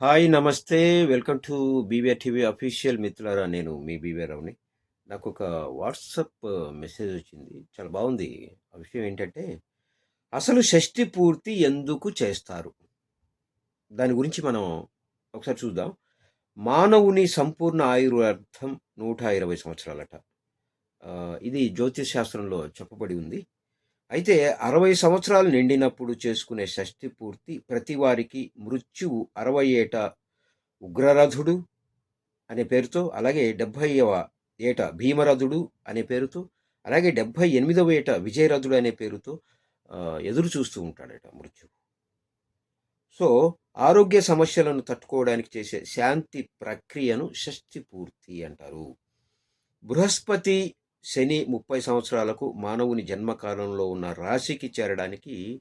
Hi నమస్తే. Welcome to BVR TV official మిత్రులారా నేను మీ బీవీఆర్ని నాకు ఒక వాట్సప్ మెసేజ్ వచ్చింది. చాలా బాగుంది. ఆ విషయం ఏంటంటే అసలు షష్ఠి పూర్తి ఎందుకు చేస్తారు? దాని గురించి మనం ఒకసారి చూద్దాం. మానవుని సంపూర్ణ ఆయుర్వర్ధం నూట ఇరవై సంవత్సరాలట. ఇది జ్యోతిష్ శాస్త్రంలో చెప్పబడి ఉంది. అయితే అరవై సంవత్సరాలు నిండినప్పుడు చేసుకునే షష్ఠి పూర్తి ప్రతి వారికి మృత్యువు అరవై ఏట ఉగ్రరథుడు అనే పేరుతో అలాగే డెబ్భైవ ఏట భీమరథుడు అనే పేరుతో అలాగే డెబ్భై ఎనిమిదవ ఏట విజయరథుడు అనే పేరుతో ఎదురు చూస్తూ ఉంటాడట మృత్యువు. సో ఆరోగ్య సమస్యలను తట్టుకోవడానికి చేసే శాంతి ప్రక్రియను షష్ఠి పూర్తి అంటారు. బృహస్పతి శని ముప్పై సంవత్సరాలకు మానవుని జన్మకాలంలో ఉన్న రాశికి చేరడానికి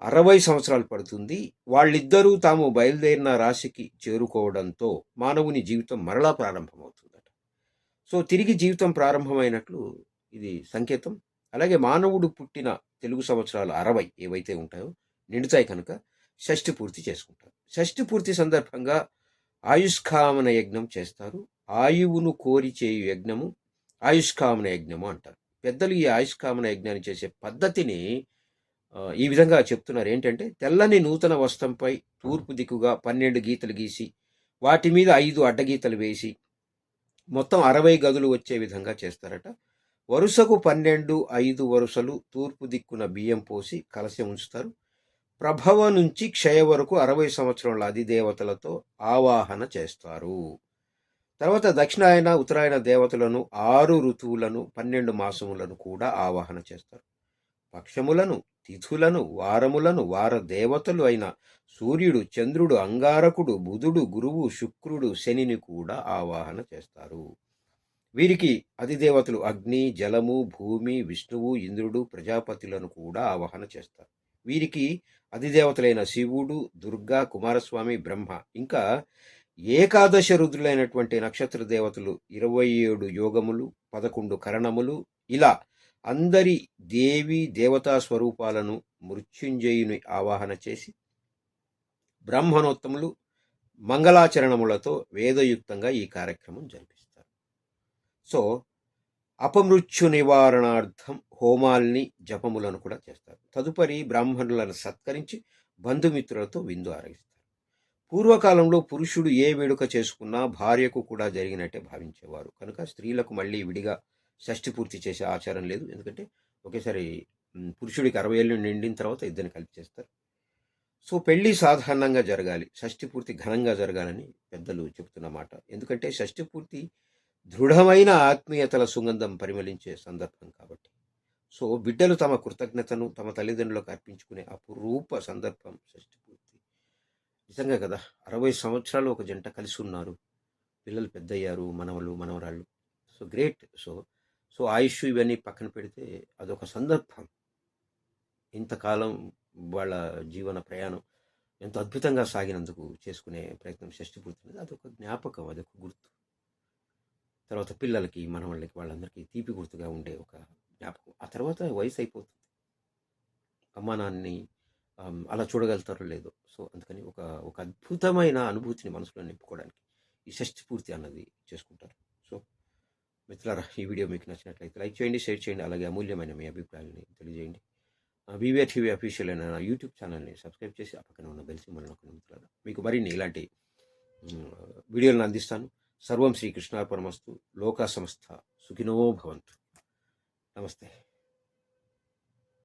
అరవై సంవత్సరాలు పడుతుంది. వాళ్ళిద్దరూ తాము బయలుదేరిన రాశికి చేరుకోవడంతో మానవుని జీవితం మరలా ప్రారంభమవుతుందట. సో తిరిగి జీవితం ప్రారంభమైనట్లు ఇది సంకేతం. అలాగే మానవుడు పుట్టిన తెలుగు సంవత్సరాలు అరవై ఏవైతే ఉంటాయో నిండుతాయి కనుక షష్ఠి పూర్తి చేసుకుంటారు. షష్ఠి పూర్తి సందర్భంగా ఆయుష్కామన యజ్ఞం చేస్తారు. ఆయువును కోరి చేయు యజ్ఞము ఆయుష్కామన యజ్ఞము అంటారు. పెద్దలు ఈ ఆయుష్కామన యజ్ఞాన్ని చేసే పద్ధతిని ఈ విధంగా చెప్తున్నారు. ఏంటంటే తెల్లని నూతన వస్త్రంపై తూర్పు దిక్కుగా పన్నెండు గీతలు గీసి వాటి మీద ఐదు అడ్డగీతలు వేసి మొత్తం అరవై గదులు వచ్చే విధంగా చేస్తారట. వరుసకు పన్నెండు ఐదు వరుసలు తూర్పు దిక్కున బియ్యం పోసి కలసి ఉంచుతారు. ప్రభవ నుంచి క్షయ వరకు అరవై సంవత్సరాల అధిదేవతలతో ఆవాహన చేస్తారు. తర్వాత దక్షిణాయన ఉత్తరాయణ దేవతలను ఆరు ఋతువులను పన్నెండు మాసములను కూడా ఆవాహన చేస్తారు. పక్షములను తిథులను వారములను వార దేవతలు అయిన సూర్యుడు చంద్రుడు అంగారకుడు బుధుడు గురువు శుక్రుడు శనిని కూడా ఆవాహన చేస్తారు. వీరికి అధిదేవతలు అగ్ని జలము భూమి విష్ణువు ఇంద్రుడు ప్రజాపతులను కూడా ఆవాహన చేస్తారు. వీరికి అధిదేవతలైన శివుడు దుర్గా కుమారస్వామి బ్రహ్మ ఇంకా ఏకాదశ రుద్రులైనటువంటి నక్షత్ర దేవతలు ఇరవై ఏడు యోగములు పదకొండు కరణములు ఇలా అందరి దేవి దేవతా స్వరూపాలను మృత్యుంజయుని ఆవాహన చేసి బ్రాహ్మణోత్తములు మంగళాచరణములతో వేదయుక్తంగా ఈ కార్యక్రమం జరిపిస్తారు. సో అపమృత్యు నివారణార్థం హోమాల్ని జపములను కూడా చేస్తారు. తదుపరి బ్రాహ్మణులను సత్కరించి బంధుమిత్రులతో విందు ఆరగిస్తారు. పూర్వకాలంలో పురుషుడు ఏ వేడుక చేసుకున్నా భార్యకు కూడా జరిగినట్టే భావించేవారు. కనుక స్త్రీలకు మళ్ళీ విడిగా షష్ఠి పూర్తి చేసే ఆచారం లేదు. ఎందుకంటే ఒకేసారి పురుషుడికి అరవై ఏళ్ళు నిండిన తర్వాత ఇద్దరిని కలిపి చేస్తారు. సో పెళ్ళి సాధారణంగా జరగాలి. షష్ఠి పూర్తి ఘనంగా జరగాలని పెద్దలు చెబుతున్నమాట ఎందుకంటే షష్ఠి పూర్తి దృఢమైన ఆత్మీయతల సుగంధం పరిమళించే సందర్భం కాబట్టి. సో బిడ్డలు తమ కృతజ్ఞతను తమ తల్లిదండ్రులకు అర్పించుకునే అపురూప సందర్భం షష్టి పూర్తి నిజంగా కదా అరవై సంవత్సరాలు ఒక జంట కలిసి ఉన్నారు పిల్లలు పెద్దయ్యారు మనవలు మనవరాళ్ళు. So great. So so Ayush ఇవన్నీ పక్కన పెడితే అదొక సందర్భం. ఇంతకాలం వాళ్ళ జీవన ప్రయాణం ఎంతో అద్భుతంగా సాగినందుకు చేసుకునే ప్రయత్నం షష్టి పూర్తి అదొక జ్ఞాపకం అదొక గుర్తు. తర్వాత పిల్లలకి మనవాళ్ళకి వాళ్ళందరికీ తీపి గుర్తుగా ఉండే ఒక జ్ఞాపకం. ఆ తర్వాత వయసు అయిపోతుంది అమ్మానాన్ని అలా చూడగలుగుతారో లేదో. సో అందుకని ఒక ఒక అద్భుతమైన అనుభూతిని మనసులో నింపుకోవడానికి ఈ షష్టి పూర్తి అన్నది చేసుకుంటారు. సో మిత్రులారా ఈ వీడియో మీకు నచ్చినట్లయితే లైక్ చేయండి షేర్ చేయండి అలాగే అమూల్యమైన మీ అభిప్రాయాలని తెలియజేయండి. బీవీఆర్ టీవీ అఫీషియల్ అయిన నా యూట్యూబ్ ఛానల్ని సబ్స్క్రైబ్ చేసి ఆ పక్కన ఉన్న బెల్ సింబల్ నొక్కండి మిత్రులారా. మీకు మరిన్ని ఇలాంటి వీడియోలను అందిస్తాను. సర్వం శ్రీకృష్ణార్పణమస్తు లోకా సంస్థ సుఖినో భవంతు. నమస్తే.